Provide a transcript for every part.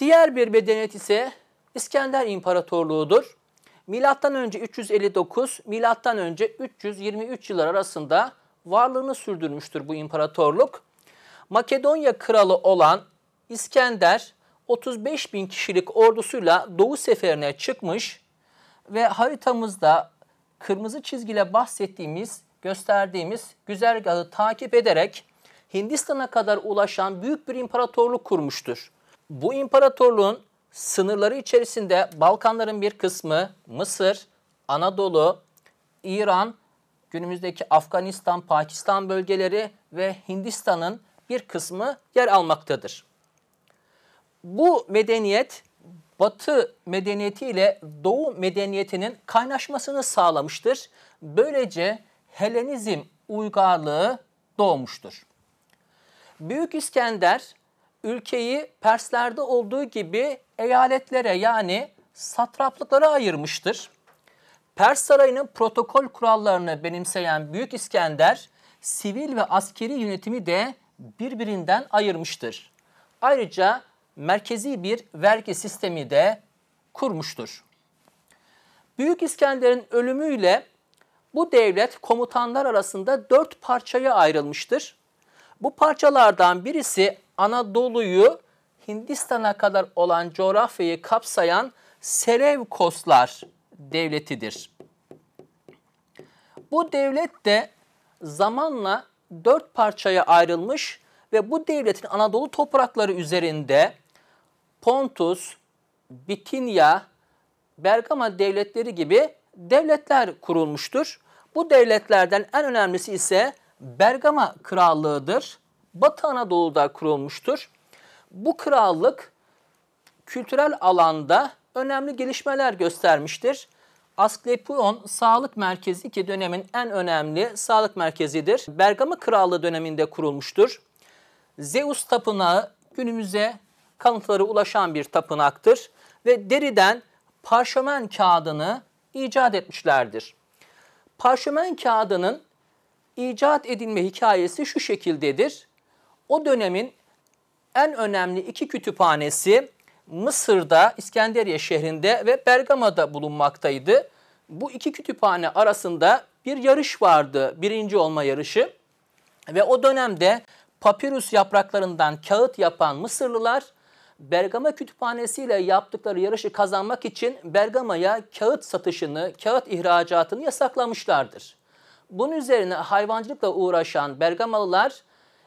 Diğer bir medeniyet ise İskender İmparatorluğu'dur. Milattan önce 359, milattan önce 323 yıllar arasında varlığını sürdürmüştür bu imparatorluk. Makedonya kralı olan İskender 35 bin kişilik ordusuyla Doğu seferine çıkmış ve haritamızda kırmızı çizgiyle bahsettiğimiz, gösterdiğimiz güzergahı takip ederek Hindistan'a kadar ulaşan büyük bir imparatorluk kurmuştur. Bu imparatorluğun sınırları içerisinde Balkanların bir kısmı, Mısır, Anadolu, İran, günümüzdeki Afganistan, Pakistan bölgeleri ve Hindistan'ın bir kısmı yer almaktadır. Bu medeniyet Batı medeniyeti ile Doğu medeniyetinin kaynaşmasını sağlamıştır. Böylece Helenizm uygarlığı doğmuştur. Büyük İskender ülkeyi Perslerde olduğu gibi eyaletlere yani satraplıklara ayırmıştır. Pers sarayının protokol kurallarını benimseyen Büyük İskender sivil ve askeri yönetimi de birbirinden ayırmıştır. Ayrıca merkezi bir vergi sistemi de kurmuştur. Büyük İskender'in ölümüyle bu devlet komutanlar arasında dört parçaya ayrılmıştır. Bu parçalardan birisi Anadolu'yu Hindistan'a kadar olan coğrafyayı kapsayan Selevkoslar devletidir. Bu devlet de zamanla dört parçaya ayrılmış ve bu devletin Anadolu toprakları üzerinde Pontus, Bitinya, Bergama devletleri gibi devletler kurulmuştur. Bu devletlerden en önemlisi ise Bergama Krallığı'dır. Batı Anadolu'da kurulmuştur. Bu krallık kültürel alanda önemli gelişmeler göstermiştir. Asklepion Sağlık Merkezi ki dönemin en önemli sağlık merkezidir. Bergama Krallığı döneminde kurulmuştur. Zeus Tapınağı günümüze kanıtları ulaşan bir tapınaktır ve deriden parşömen kağıdını icat etmişlerdir. Parşömen kağıdının icat edilme hikayesi şu şekildedir. O dönemin en önemli iki kütüphanesi Mısır'da, İskenderiye şehrinde ve Bergama'da bulunmaktaydı. Bu iki kütüphane arasında bir yarış vardı, birinci olma yarışı. Ve o dönemde papirüs yapraklarından kağıt yapan Mısırlılar Bergama Kütüphanesi ile yaptıkları yarışı kazanmak için Bergama'ya kağıt satışını, kağıt ihracatını yasaklamışlardır. Bunun üzerine hayvancılıkla uğraşan Bergamalılar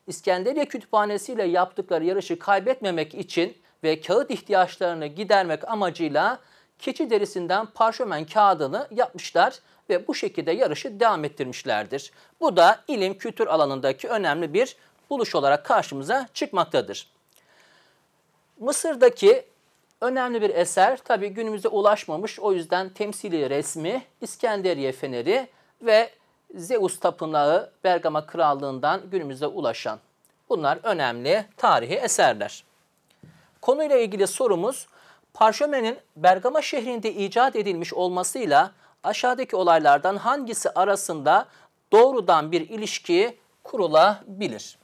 İskenderiye Kütüphanesi ile yaptıkları yarışı kaybetmemek için ve kağıt ihtiyaçlarını gidermek amacıyla keçi derisinden parşömen kağıdını yapmışlar ve bu şekilde yarışı devam ettirmişlerdir. Bu da ilim kültür alanındaki önemli bir buluş olarak karşımıza çıkmaktadır. Mısır'daki önemli bir eser tabi günümüze ulaşmamış o yüzden temsili resmi İskenderiye Feneri ve Zeus Tapınağı Bergama Krallığından günümüze ulaşan. Bunlar önemli tarihi eserler. Konuyla ilgili sorumuz parşömenin Bergama şehrinde icat edilmiş olmasıyla aşağıdaki olaylardan hangisi arasında doğrudan bir ilişki kurulabilir?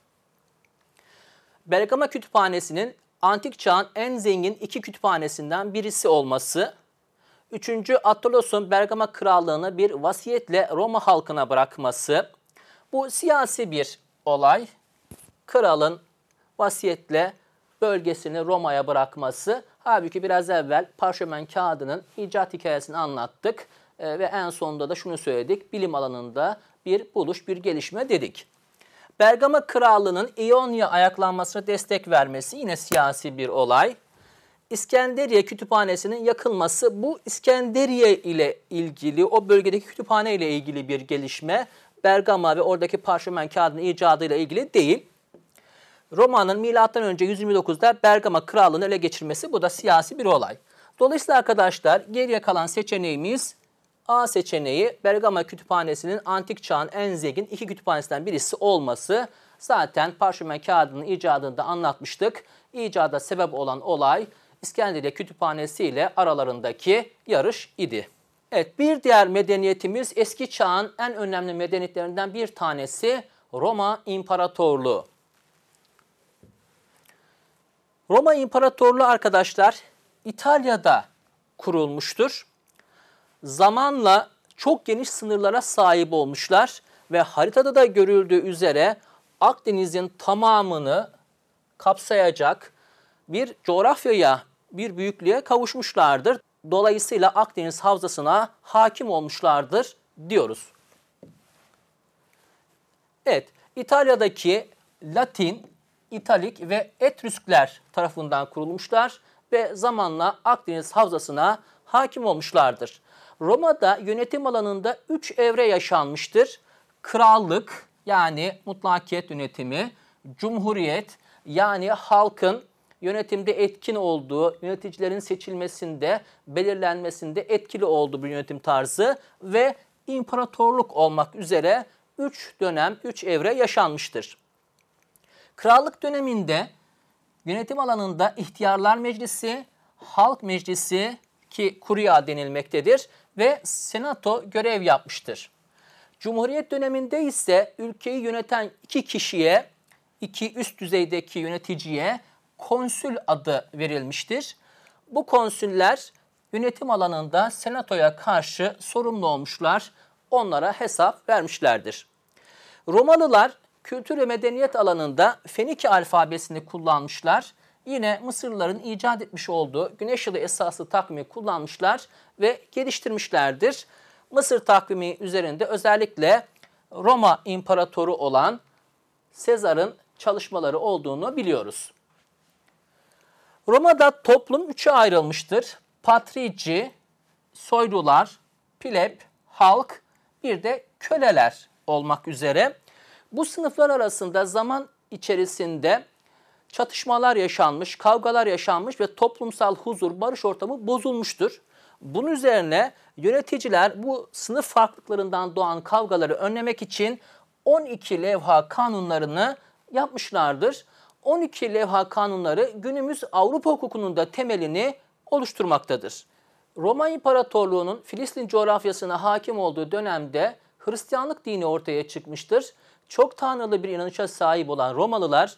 Bergama Kütüphanesi'nin antik çağın en zengin iki kütüphanesinden birisi olması, 3. Attalos'un Bergama Krallığını bir vasiyetle Roma halkına bırakması, bu siyasi bir olay. Kralın vasiyetle bölgesini Roma'ya bırakması. Halbuki biraz evvel parşömen kağıdının icat hikayesini anlattık e, ve en sonunda da şunu söyledik. Bilim alanında bir buluş, bir gelişme dedik. Bergama Krallığı'nın İonya ayaklanmasına destek vermesi yine siyasi bir olay. İskenderiye Kütüphanesi'nin yakılması bu İskenderiye ile ilgili, o bölgedeki kütüphane ile ilgili bir gelişme. Bergama ve oradaki parşömen kağıdının icadıyla ilgili değil. Roma'nın milattan önce 129'da Bergama krallığını ele geçirmesi bu da siyasi bir olay. Dolayısıyla arkadaşlar geriye kalan seçeneğimiz A seçeneği Bergama Kütüphanesi'nin antik çağın en zengin iki kütüphanesinden birisi olması. Zaten parşömen kağıdının icadında anlatmıştık. İcada sebep olan olay İskenderiye Kütüphanesi ile aralarındaki yarış idi. Evet bir diğer medeniyetimiz eski çağın en önemli medeniyetlerinden bir tanesi Roma İmparatorluğu. Roma İmparatorluğu arkadaşlar İtalya'da kurulmuştur. Zamanla çok geniş sınırlara sahip olmuşlar ve haritada da görüldüğü üzere Akdeniz'in tamamını kapsayacak bir coğrafyaya, bir büyüklüğe kavuşmuşlardır. Dolayısıyla Akdeniz havzasına hakim olmuşlardır diyoruz. Evet, İtalya'daki Latin, İtalik ve Etrüskler tarafından kurulmuşlar ve zamanla Akdeniz havzasına hakim olmuşlardır. Roma'da yönetim alanında üç evre yaşanmıştır. Krallık yani mutlakiyet yönetimi, cumhuriyet yani halkın yönetimde etkin olduğu, yöneticilerin seçilmesinde, belirlenmesinde etkili olduğu bir yönetim tarzı ve imparatorluk olmak üzere 3 dönem, 3 evre yaşanmıştır. Krallık döneminde yönetim alanında ihtiyarlar meclisi, halk meclisi ki kurya denilmektedir ve senato görev yapmıştır. Cumhuriyet döneminde ise ülkeyi yöneten iki kişiye, iki üst düzeydeki yöneticiye konsül adı verilmiştir. Bu konsüller yönetim alanında senatoya karşı sorumlu olmuşlar, onlara hesap vermişlerdir. Romalılar kültür ve medeniyet alanında Fenike alfabesini kullanmışlar. Yine Mısırlıların icat etmiş olduğu güneş yılı esaslı takvimi kullanmışlar ve geliştirmişlerdir. Mısır takvimi üzerinde özellikle Roma imparatoru olan Sezar'ın çalışmaları olduğunu biliyoruz. Roma'da toplum üçe ayrılmıştır. Patrici, soylular, pleb, halk, bir de köleler olmak üzere. Bu sınıflar arasında zaman içerisinde çatışmalar yaşanmış, kavgalar yaşanmış ve toplumsal huzur, barış ortamı bozulmuştur. Bunun üzerine yöneticiler bu sınıf farklılıklarından doğan kavgaları önlemek için 12 levha kanunlarını yapmışlardır. 12 levha kanunları günümüz Avrupa hukukunun da temelini oluşturmaktadır. Roma İmparatorluğu'nun Filistin coğrafyasına hakim olduğu dönemde Hristiyanlık dini ortaya çıkmıştır. Çok tanrılı bir inanışa sahip olan Romalılar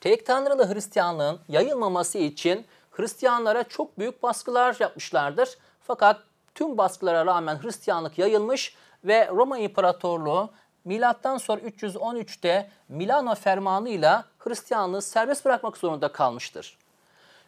tek tanrılı Hristiyanlığın yayılmaması için Hristiyanlara çok büyük baskılar yapmışlardır. Fakat tüm baskılara rağmen Hristiyanlık yayılmış ve Roma İmparatorluğu milattan sonra 313'te Milano fermanıyla Hristiyanlığı serbest bırakmak zorunda kalmıştır.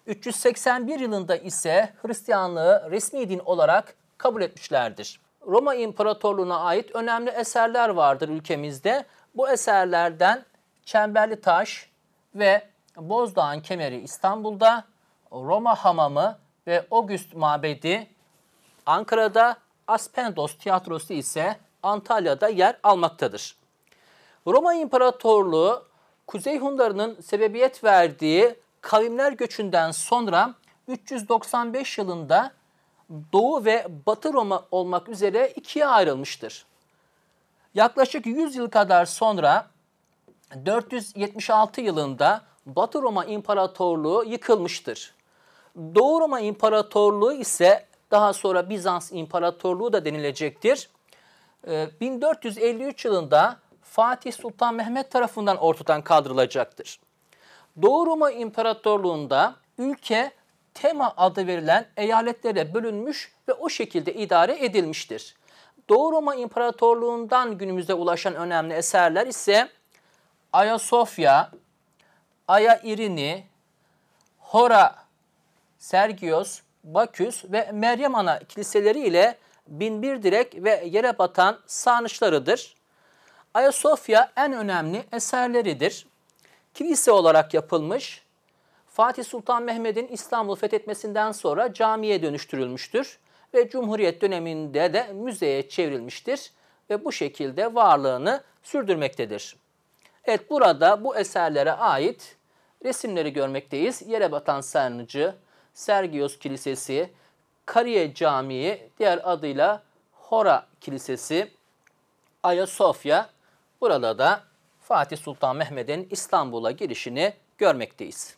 381 yılında ise Hristiyanlığı resmi din olarak kabul etmişlerdir. Roma İmparatorluğu'na ait önemli eserler vardır ülkemizde. Bu eserlerden Çemberli Taş ve Bozdağ'ın Kemeri İstanbul'da, Roma Hamamı ve August Mabedi Ankara'da, Aspendos Tiyatrosu ise Antalya'da yer almaktadır. Roma İmparatorluğu Kuzey Hunlarının sebebiyet verdiği kavimler göçünden sonra 395 yılında Doğu ve Batı Roma olmak üzere ikiye ayrılmıştır. Yaklaşık 100 yıl kadar sonra 476 yılında Batı Roma İmparatorluğu yıkılmıştır. Doğu Roma İmparatorluğu ise daha sonra Bizans İmparatorluğu da denilecektir. 1453 ee, yılında Fatih Sultan Mehmet tarafından ortadan kaldırılacaktır. Doğu Roma İmparatorluğu'nda ülke Tema adı verilen eyaletlere bölünmüş ve o şekilde idare edilmiştir. Doğu Roma İmparatorluğu'ndan günümüze ulaşan önemli eserler ise Ayasofya, Aya İrini, Hora, Sergios, Baküs ve Meryem Ana kiliseleri ile binbir direk ve yere batan sarnıçlarıdır. Ayasofya en önemli eserleridir. Kilise olarak yapılmış, Fatih Sultan Mehmet'in İstanbul fethetmesinden sonra camiye dönüştürülmüştür ve Cumhuriyet döneminde de müzeye çevrilmiştir ve bu şekilde varlığını sürdürmektedir. Evet burada bu eserlere ait resimleri görmekteyiz. Yere batan sarnıcı, Sergios Kilisesi, Kariye Camii, diğer adıyla Hora Kilisesi, Ayasofya. Burada da Fatih Sultan Mehmet'in İstanbul'a girişini görmekteyiz.